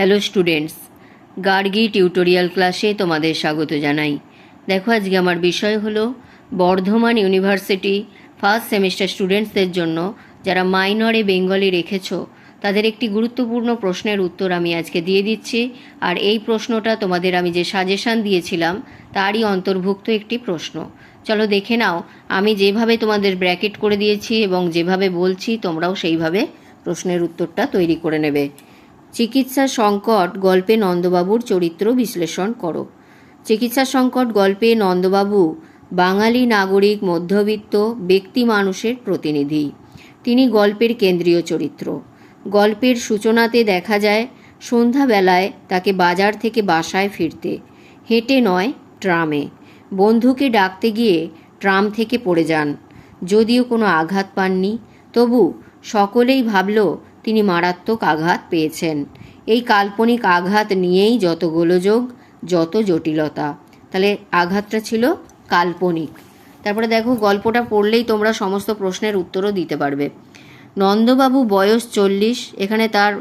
Hello students, Gargi tutorial ক্লাসে তোমাদের স্বাগত জানাই। দেখো আজকে আমার বিষয় হলো, বর্ধমান ইউনিভার্সিটি ফার্স্ট সেমিস্টার স্টুডেন্টসদের জন্য যারা মাইনরে বেঙ্গলি রেখেছো, তাদের একটি গুরুত্বপূর্ণ প্রশ্নের উত্তর আমি আজকে দিয়ে দিচ্ছি। আর এই প্রশ্নটা তোমাদের আমি যে সাজেশান দিয়েছিলাম, তারই অন্তর্ভুক্ত একটি প্রশ্ন। চলো দেখে নাও, আমি যেভাবে তোমাদের ব্র্যাকেট করে দিয়েছি এবং যেভাবে বলছি, তোমরাও সেইভাবে প্রশ্নের উত্তরটা তৈরি করে নেবে। চিকিৎসা সংকট গল্পে নন্দবাবুর চরিত্র বিশ্লেষণ করো। চিকিৎসা সংকট গল্পে নন্দবাবু বাঙালি নাগরিক, মধ্যবিত্ত, ব্যক্তি মানুষের প্রতিনিধি। তিনি গল্পের কেন্দ্রীয় চরিত্র। গল্পের সূচনাতে দেখা যায়, সন্ধ্যাবেলায় তাকে বাজার থেকে বাসায় ফিরতে। হেঁটে নয়, ট্রামে। বন্ধুকে ডাকতে গিয়ে ট্রাম থেকে পড়ে যান। যদিও কোনো আঘাত পাননি, তবু সকলেই ভাবল তিনি মারাত্মক আঘাত পেয়েছেন। এই কাল্পনিক আঘাত নিয়েই যত গোলযোগ, যত জটিলতা। তাহলে আঘাতটা ছিল কাল্পনিক। তারপরে দেখো, গল্পটা পড়লেই তোমরা সমস্ত প্রশ্নের উত্তরও দিতে পারবে। নন্দবাবু বয়স চল্লিশ, এখানে তার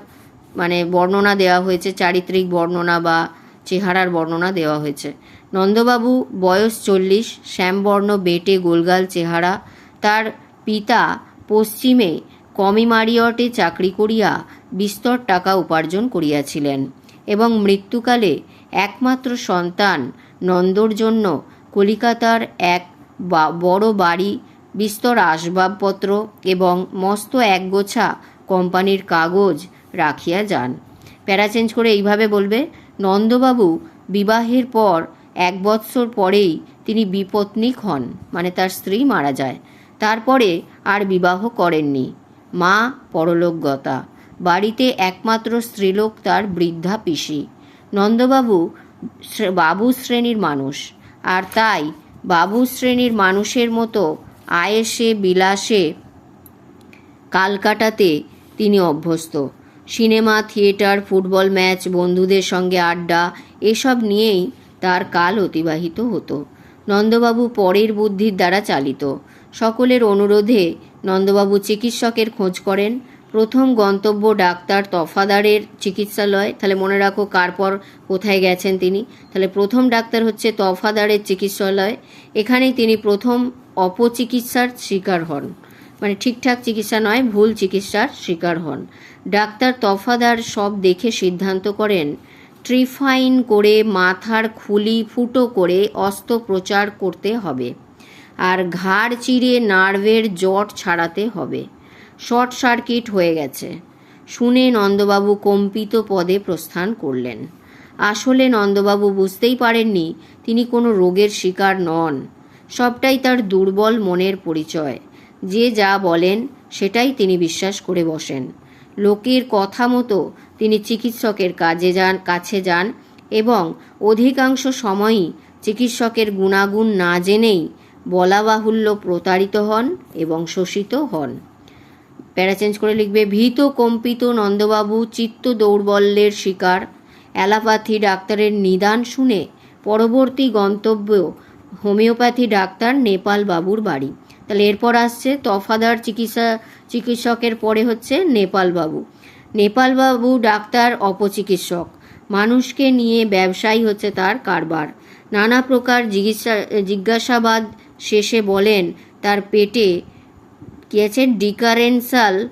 মানে বর্ণনা দেওয়া হয়েছে, চারিত্রিক বর্ণনা বা চেহারার বর্ণনা দেওয়া হয়েছে। নন্দবাবু বয়স চল্লিশ, শ্যামবর্ণ, বেটে, গোলগাল চেহারা। তার পিতা পশ্চিমে কমিমারিয়টে চাকরি করিয়া বিস্তর টাকা উপার্জন করিয়াছিলেন এবং মৃত্যুকালে একমাত্র সন্তান নন্দর জন্য কলিকাতার এক বড় বাড়ি, বিস্তর আসবাবপত্র এবং মস্ত একগোছা কোম্পানির কাগজ রাখিয়া যান। প্যারা চেঞ্জ করে এইভাবে বলবে, নন্দবাবু বিবাহের পর এক বৎসর পরেই তিনি বিপত্নিক হন মানে তার স্ত্রী মারা যায়। তারপরে আর বিবাহ করেননি। মা পরলোকগতা। বাড়িতে একমাত্র স্ত্রীলোক তার বৃদ্ধা পিসি। নন্দবাবু বাবু শ্রেণির মানুষ। আর তাই বাবু শ্রেণির মানুষের মতো আয়েসে, বিলাসে কাল কাটাতে তিনি অভ্যস্ত। সিনেমা, থিয়েটার, ফুটবল ম্যাচ, বন্ধুদের সঙ্গে আড্ডা, এসব নিয়েই তার কাল অতিবাহিত হতো। নন্দবাবু পরের বুদ্ধির দ্বারা চালিত। সকলের অনুরোধে নন্দবাবু চিকিৎসকের খোঁজ করেন। প্রথম গন্তব্য ডাক্তার তফাদারের চিকিৎসালয়। তাহলে মনে রাখো কার পর কোথায় গেছেন তিনি। তাহলে প্রথম ডাক্তার হচ্ছে তফাদারের চিকিৎসালয়। এখানেই তিনি প্রথম অপচিকিৎসার শিকার হন। মানে ঠিকঠাক চিকিৎসা নয়, ভুল চিকিৎসার শিকার হন। ডাক্তার তফাদার সব দেখে সিদ্ধান্ত করেন ট্রিফাইন করে মাথার খুলি ফুটো করে অস্ত্রোপচার করতে হবে। আর ঘাড় চিরে নার্ভের জট ছাড়াতে হবে। শর্ট সার্কিট হয়ে গেছে। শুনে নন্দবাবু কম্পিত পদে প্রস্থান করলেন। আসলে নন্দবাবু বুঝতেই পারেননি তিনি কোনো রোগের শিকার নন। সবটাই তার দুর্বল মনের পরিচয়। যে যা বলেন সেটাই তিনি বিশ্বাস করে বসেন। লোকের কথা মতো তিনি চিকিৎসকের কাজে যান, কাছে যান এবং অধিকাংশ সময়ই চিকিৎসকের গুণাগুণ না জেনেই বলা বাহুল্য প্রতারিত হন এবং শোষিত হন। প্যারা চেঞ্জ করে লিখবে, ভীত কম্পিত নন্দবাবু চিত্ত দৌর্বল্যের শিকার। অ্যালাপ্যাথি ডাক্তারের নিদান শুনে পরবর্তী গন্তব্য হোমিওপ্যাথি ডাক্তার নেপাল বাবুর বাড়ি। তাহলে এরপর আসছে তফাদার চিকিৎসা, চিকিৎসকের পরে হচ্ছে নেপাল বাবু। নেপাল বাবু ডাক্তার, অপচিকিৎসক। মানুষকে নিয়ে ব্যবসায়ী হচ্ছে তার কারবার। নানা প্রকার জিজ্ঞাসা, জিজ্ঞাসাবাদ শেষে বলেন, তার পেটে কি ডিকারেন্সাল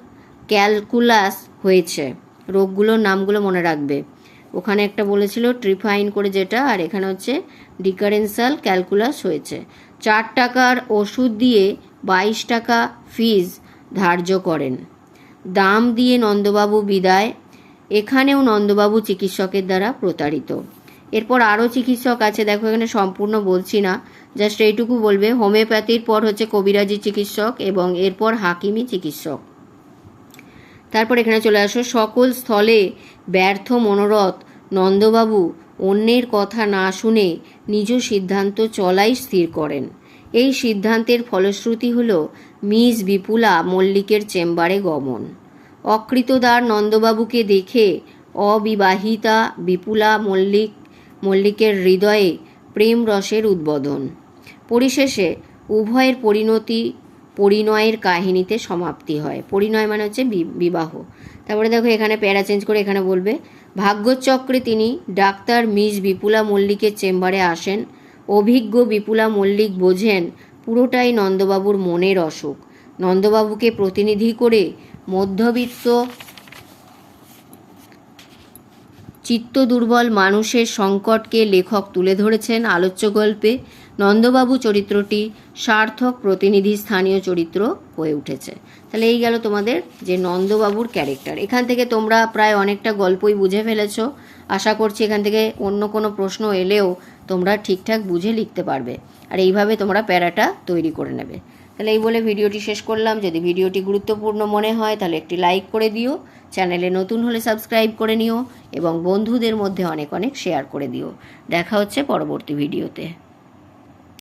ক্যালকুলাস হয়েছে। রোগগুলোর নামগুলো মনে রাখবে। ওখানে একটা বলেছিল ট্রিফাইন করে যেটা, আর এখানে হচ্ছে ডিকারেন্সাল ক্যালকুলাস হয়েছে। চার টাকার ওষুধ দিয়ে বাইশ টাকা ফিজ ধার্য করেন। দাম দিয়ে নন্দবাবু বিদায়, এখানেও নন্দবাবু চিকিৎসকের দ্বারা প্রতারিত। এরপর আরও চিকিৎসক আছে, দেখো এখানে সম্পূর্ণ বলছি না, জাস্ট এইটুকু বলবে। হোমিওপ্যাথির পর হচ্ছে কবিরাজি চিকিৎসক এবং এরপর হাকিমি চিকিৎসক। তারপর এখানে চলে আসো, সকল স্থলে ব্যর্থ মনোরথ নন্দবাবু অন্যের কথা না শুনে নিজ সিদ্ধান্ত চলাই স্থির করেন। এই সিদ্ধান্তের ফলশ্রুতি হল মিস বিপুলা মল্লিকের চেম্বারে গমন। অকৃতদার নন্দবাবুকে দেখে অবিবাহিতা বিপুলা মল্লিক, মল্লিকের হৃদয়ে প্রেম রসের উদ্বোধন। পরিশেষে উভয়ের পরিণতি পরিণয়ের কাহিনীতে সমাপ্তি হয়। পরিণয় মানে হচ্ছে বিবাহ। তারপরে দেখো এখানে প্যারা চেঞ্জ করে এখানে বলবে, ভাগ্যচক্রে তিনি ডাক্তার মিস বিপুলা মল্লিকের চেম্বারে আসেন। অভিজ্ঞ বিপুলা মল্লিক বোঝেন পুরোটাই নন্দবাবুর মনের অসুখ। নন্দবাবুকে প্রতিনিধি করে মধ্যবিত্ত চিত্ত দুর্বল মানুষের সংকটকে লেখক তুলে ধরেছেন আলোচ্য গল্পে। নন্দবাবু চরিত্রটি সার্থক প্রতিনিধি স্থানীয় চরিত্র হয়ে উঠেছে। তাহলে এই গেল তোমাদের যে নন্দবাবুর ক্যারেক্টার। এখান থেকে তোমরা প্রায় অনেকটা গল্পই বুঝে ফেলেছ। আশা করছি এখান থেকে অন্য কোনো প্রশ্ন এলেও তোমরা ঠিকঠাক বুঝে লিখতে পারবে। আর এইভাবে তোমরা প্যারাটা তৈরি করে নেবে। তাহলে এই বলে ভিডিওটি শেষ করলাম। যদি ভিডিওটি গুরুত্বপূর্ণ মনে হয়, তাহলে একটি লাইক করে দিও। চ্যানেলে নতুন হলে সাবস্ক্রাইব করে নিও এবং বন্ধুদের মধ্যে অনেক অনেক শেয়ার করে দিও। দেখা হচ্ছে পরবর্তী ভিডিওতে